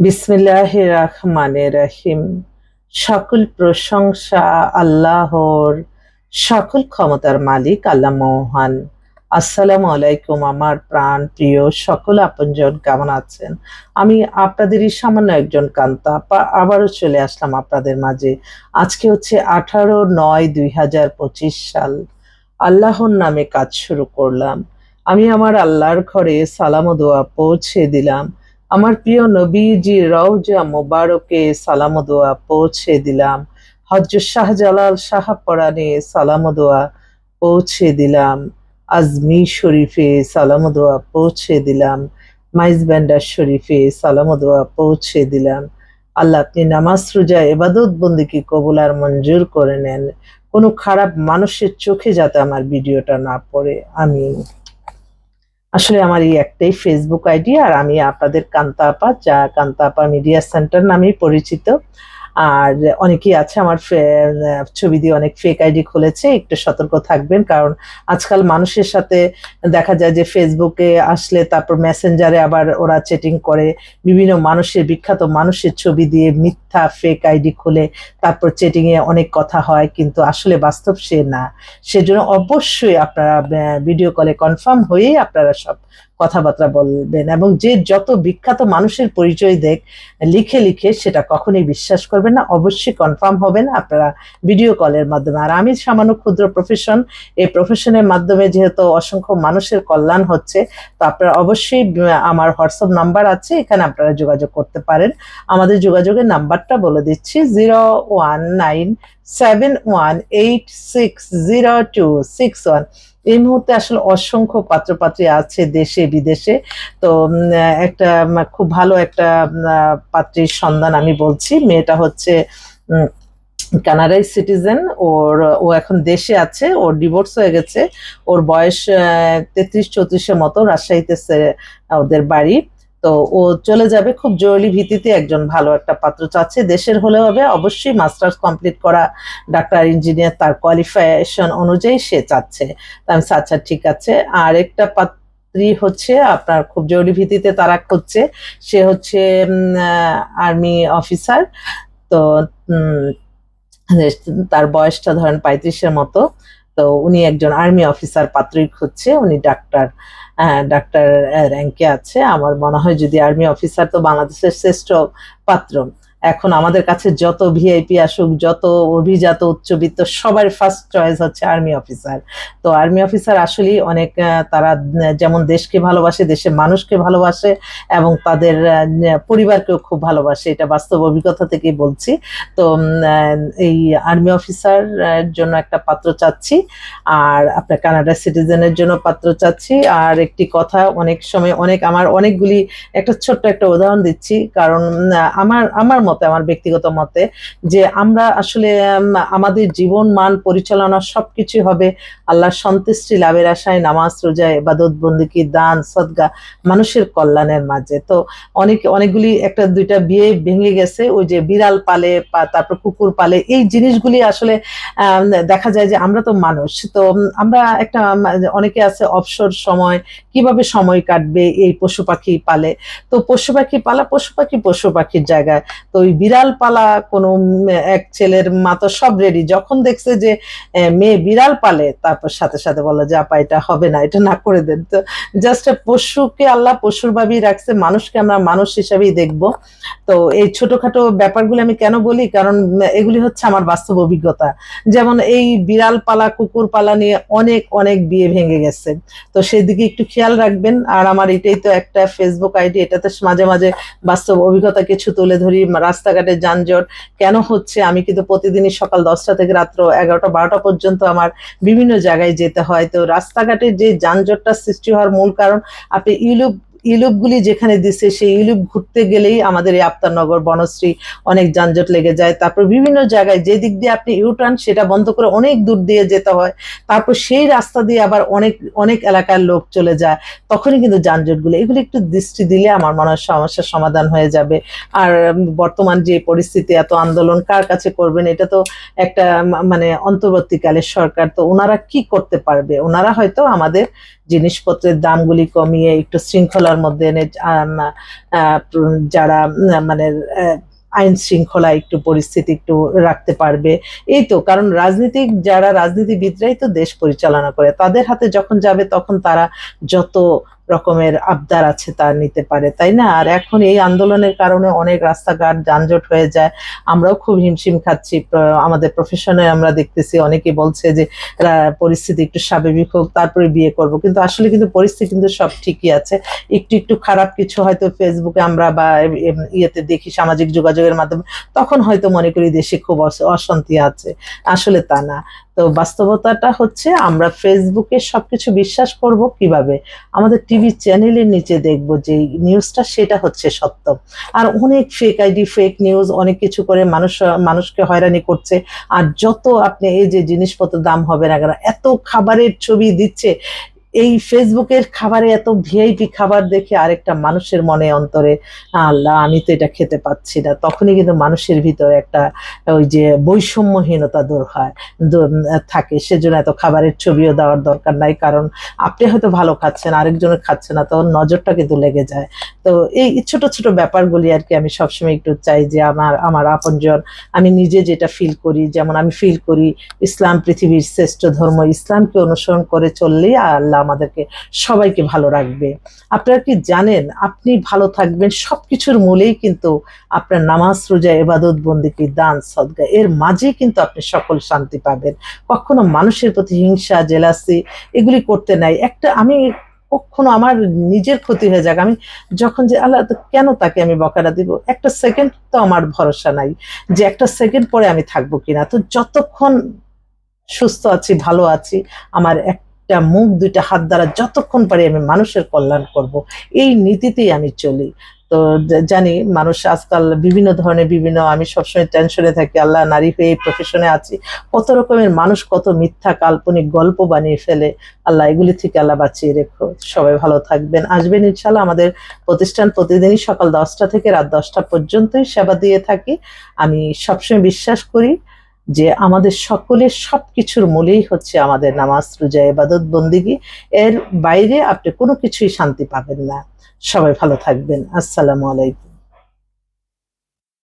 বিসমিল্লাহ রহমানে রহিম সকল প্রশংসা আল্লাহর, সকল ক্ষমতার মালিক আল্লাহ মহান। আসসালামু আলাইকুম আমার প্রাণ প্রিয় সকল আপনজন, কেমন আছেন? আমি আপনাদেরই সামান্য একজন কান্তা আবারও চলে আসলাম আপনাদের মাঝে। আজকে হচ্ছে আঠারো নয় দুই হাজার পঁচিশ সাল। আল্লাহর নামে কাজ শুরু করলাম। আমি আমার আল্লাহর ঘরে সালাম দোয়া পৌঁছে দিলাম। আমার প্রিয় নবীজি রওজা মোবারকে সালাম দোয়া পৌঁছে দিলাম। হজরত শাহজালাল শাহ পরাণে সালাম দোয়া পৌঁছে দিলাম। আজমি শরীফে সালাম দোয়া পৌঁছে দিলাম। মাইজ ব্যান্ডার শরীফে সালাম দোয়া পৌঁছে দিলাম। আল্লাহ আপনি নামাজ, রোজা এবাদত বন্দিকে কবুল আর মঞ্জুর করে নেন। কোনো খারাপ মানুষের চোখে যাতে আমার ভিডিওটা না পড়ে। আমি আসলে আমার এই একটাই ফেসবুক আইডি আর আমি আপনাদের কান্তা আপা যা কান্তা আপা মিডিয়া সেন্টার নামেই পরিচিত। আর অনেকেই আছে, আমার ছবি দিয়ে অনেক ফেক আইডি খুলেছে, একটু সতর্ক থাকবেন, কারণ আজকাল মানুষের সাথে দেখা যায় যে ফেসবুকে আসলে তারপর মেসেঞ্জারে আবার ওরা চেটিং করে, বিভিন্ন মানুষের, বিখ্যাত মানুষের ছবি দিয়ে মিথ্যা ফেক আইডি খুলে, তারপর চ্যাটিং এ অনেক কথা হয়, কিন্তু আসলে বাস্তব সে না। সেজন্য অবশ্যই আপনারা ভিডিও কলে কনফার্ম হয়েই আপনারা সব কথাবার্তা বলবেন এবং যে যত বিখ্যাত মানুষের পরিচয় দেখ, লিখে লিখে সেটা কখনোই বিশ্বাস করবেন না। অবশ্যই কনফার্ম হবেন আপনারা ভিডিও কলের মাধ্যমে। আর আমি সামান্য ক্ষুদ্র প্রফেশন এই প্রফেশনের মাধ্যমে যেহেতু অসংখ্য মানুষের কল্যাণ হচ্ছে, তো আপনারা অবশ্যই আমার হোয়াটসঅ্যাপ নাম্বার আছে, এখানে আপনারা যোগাযোগ করতে পারেন। আমাদের যোগাযোগের নাম্বারটা বলে দিচ্ছি zero one nine seven one eight six zero two six one এই মুহূর্তে আসলে অসংখ্য পাত্রপাত্রী আছে দেশে, বিদেশে। তো একটা খুব ভালো একটা পাত্রীর সন্ধান আমি বলছি। মেয়েটা হচ্ছে কানাডাই সিটিজেন। ওর, ও এখন দেশে আছে। ওর ডিভোর্স হয়ে গেছে। ওর বয়স তেত্রিশ চৌত্রিশের মতো। রাজশাহীতে ওদের বাড়ি। তো ও চলে যাবে খুব জরুরি ভিত্তিতে একজন ভালো একটা পাত্র চাচ্ছে। দেশের হলে হবে, অবশ্যই মাস্টার্স কমপ্লিট করা, ডাক্তার, ইঞ্জিনিয়ার তার কোয়ালিফিকেশন অনুযায়ী সে চাচ্ছে। আমি আচ্ছা ঠিক আছে। আর একটা পাত্রী হচ্ছে আপনার খুব জরুরি ভিত্তিতে তারা খুঁজছে, সে হচ্ছে আর্মি অফিসার তো তার বয়সটা ধরেন পঁয়ত্রিশের মতো। তো উনি একজন আর্মি অফিসার পাত্রই খুঁজছে, উনি ডাক্তার ডাক্তার র্যাঙ্কে আছে। আমার মনে হয় যদি আর্মি অফিসার তো বাংলাদেশের শ্রেষ্ঠ পাত্র। এখন আমাদের কাছে যত ভিআইপি আসুক, যত অভিজাত উচ্চবিত্ত, সবার ফার্স্ট চয়েস হচ্ছে আর্মি অফিসার তো আর্মি অফিসার আসলেই অনেক তারা যেমন দেশকে ভালোবাসে, দেশের মানুষকে ভালোবাসে এবং তাদের পরিবারকেও খুব ভালোবাসে। এটা বাস্তব অভিজ্ঞতা থেকেই বলছি। তো এই আর্মি অফিসার জন্য একটা পাত্র চাচ্ছি। আর আপনার কানাডা সিটিজেনের জন্য পাত্র চাচ্ছি। আর একটি কথা, অনেক সময় অনেক, আমার অনেকগুলি একটা ছোট্ট একটা উদাহরণ দিচ্ছি। কারণ আমার আমার মতে, আমার ব্যক্তিগত মতে, যে আমরা আসলে আমাদের জীবন মান পরিচালনা সবকিছু হবে আল্লাহর সন্তুষ্টি, লাভের আশায়, নামাজ রোজা এবাদত বন্দিকি, দান, সদগা, মানুষের কল্যাণের মাঝে। তো অনেক, অনেকগুলি একটা, দুইটা বিয়ে ভেঙে গেছে, ওই যে বিড়াল পালে তারপর কুকুর পালে, এই জিনিসগুলি আসলে দেখা যায় যে আমরা তো মানুষ, তো আমরা একটা অনেকে আছে অবসর সময়, কীভাবে সময় কাটবে এই পশু পাখি পালে? তো পশু পাখি পালা পশু পাখি পশু পাখির জায়গায়, তো ওই বিড়াল পালা কোনো এক ছেলের মা তো সব রেডি যখন দেখছে যে মেয়ে বিড়াল পালে, তারপর সাথে সাথে বলে যে, আপা, এটা হবে না, এটা না করে দেন। তো জাস্ট পশুকে আল্লাহ পশুর ভাবেই রাখছে, মানুষকে আমরা মানুষ হিসাবেই দেখব। তো এই ছোটখাটো ব্যাপারগুলো আমি কেন বলি? কারণ এগুলি হচ্ছে আমার বাস্তব অভিজ্ঞতা। যেমন এই বিড়াল পালা কুকুর পালা নিয়ে অনেক অনেক বিয়ে ভেঙে গেছে। তো সেদিকে একটু খেয়াল রাখবেন। আর আমার এটাই তো একটা ফেসবুক আইডি এটাতে মাঝে মাঝে বাস্তব অভিজ্ঞতা কিছু তুলে ধরি। রাস্তাঘাটে যানজট, কেন হচ্ছে? আমি কিন্তু প্রতিদিনই সকাল দশটা থেকে রাত্র এগারোটা, বারোটা পর্যন্ত আমার বিভিন্ন জায়গায় যেতে হয়। তো রাস্তাঘাটে যে যানজটটা সৃষ্টি হওয়ার মূল কারণ, আপনি ইউলুপ ইউলুপগুলি যেখানে দিচ্ছে সেই ইউলুপ ঘুরতে গেলেই আমাদের এই আফতারনগর বনশ্রী অনেক যানজট লেগে যায়। তারপর বিভিন্ন জায়গায় যে দিক দিয়ে আপনি ইউটার্ন, সেটা বন্ধ করে অনেক দূর দিয়ে যেতে হয়। তারপর সেই রাস্তা দিয়ে আবার অনেক অনেক এলাকার লোক চলে যায়। তখনই কিন্তু যানজটগুলো, এগুলো একটু দৃষ্টি দিলে আমার মনে হয় সমস্যার সমাধান হয়ে যাবে। আর বর্তমান যে পরিস্থিতি, এত আন্দোলন কার কাছে করবেন, এটা তো একটা মানে অন্তর্বর্তীকালের সরকার, তো ওনারা কি করতে পারবে? ওনারা হয়তো আমাদের জিনিসপত্রের দামগুলি কমিয়ে একটু শৃঙ্খলার মধ্যে এনে যারা মানে আইন শৃঙ্খলা একটু পরিস্থিতি একটু রাখতে পারবে। এই তো, কারণ রাজনীতিক, যারা রাজনীতিবিদরাই তো দেশ পরিচালনা করে, তাদের হাতে যখন যাবে তখন তারা যত রকমের আবদার আছে তা নিতে পারে, তাই না? আর এখন এই আন্দোলনের কারণে অনেক রাস্তাঘাট যানজট হয়ে যায়। আমরাও খুব হিমশিম খাচ্ছি। আমাদের প্রফেশনে আমরা দেখতেছি অনেকে বলছে যে পরিস্থিতি একটু স্বাভাবিক হোক, তারপরে বিয়ে করব। কিন্তু আসলে কিন্তু পরিস্থিতি কিন্তু সব ঠিকই আছে। একটু একটু খারাপ কিছু হয়তো ফেসবুকে আমরা বা ইয়েতে দেখি সামাজিক যোগাযোগের মাধ্যমে, তখন হয়তো মনে করি দেশে খুব অশান্তি আছে। আসলে তা না। তো বাস্তবতাটা হচ্ছে আমরা ফেসবুকে সব কিছু বিশ্বাস করব কীভাবে? আমাদের টিভি চ্যানেলের নিচে দেখব যে নিউজটা সেটা হচ্ছে সত্য। আর অনেক ফেক আইডি ফেক নিউজ অনেক কিছু করে মানুষ, মানুষকে হয়রানি করছে। আর যত আপনি এই যে জিনিসপত্র দাম হবে না কেন, এত খাবারের ছবি দিচ্ছে এই ফেসবুকের খাবারে এত ভিআইপি খাবার দেখে আরেকটা মানুষের মনে অন্তরে, আল্লাহ, আমি তো এটা খেতে পাচ্ছি না। তখনই কিন্তু মানুষের ভিতরে একটা ওই যে বৈষম্যহীনতা দূর হয় থাকে। সেজন্য এত খাবারের ছবিও দেওয়ার দরকার নাই, কারণ আপনি হয়তো ভালো খাচ্ছেন আরেকজনের খাচ্ছে না তখন নজরটা কিন্তু লেগে যায়। তো এই ছোট ছোট ব্যাপারগুলি আর কি আমি সবসময় একটু চাই যে আমার আমার আপনজন, আমি নিজে যেটা ফিল করি, যেমন আমি ফিল করি, ইসলাম পৃথিবীর শ্রেষ্ঠ ধর্ম, ইসলামকে অনুসরণ করে চললেই আল্লাহ আমাদেরকে সবাইকে ভালো রাখবে। আপনারা কি জানেন, আপনি ভালো থাকবেন সবকিছুর মূলেই কিন্তু আপনার নামাজ, রোজা এবাদত বন্দিকি দান, সদগা, এর মাঝেই কিন্তু আপনি সকল শান্তি পাবেন। কখনো মানুষের প্রতি হিংসা, জেলাসি এগুলি করতে নাই। একটা আমি কখনো আমার নিজের ক্ষতি হয়ে যাক, আমি যখন যে আল্লাহ কেন তাকে আমি বকাটা দিব? একটা সেকেন্ড তো আমার ভরসা নাই যে একটা সেকেন্ড পরে আমি থাকব কিনা। তো যতক্ষণ সুস্থ আছি, ভালো আছি, আমার একটা মুখ, দুইটা হাত দ্বারা যতক্ষণ পারি আমি মানুষের কল্যাণ করব। এই নীতিতেই আমি চলি। তো জানি মানুষ আজকাল বিভিন্ন ধরনের বিভিন্ন, আমি সবসময় টেনশনে থাকি, আল্লাহ নারী হয়ে প্রফেশনে আছি। কত রকমের মানুষ কত মিথ্যা, কাল্পনিক গল্প বানিয়ে ফেলে। আল্লাহ এগুলি থেকে আল্লাহ বাঁচিয়ে রেখো। সবাই ভালো থাকবেন। আসবেন ইনশাল্লাহ আমাদের প্রতিষ্ঠান প্রতিদিনই সকাল দশটা থেকে রাত দশটা পর্যন্তই সেবা দিয়ে থাকি। আমি সবসময় বিশ্বাস করি। যে আমাদের সকলের সব কিছুর মূলেই হচ্ছে আমাদের নামাজ, রোজা এবাদত বন্দিগি। এর বাইরে আপনি কোনো কিছুই শান্তি পাবেন না। সবাই ভালো থাকবেন। আসসালামু আলাইকুম।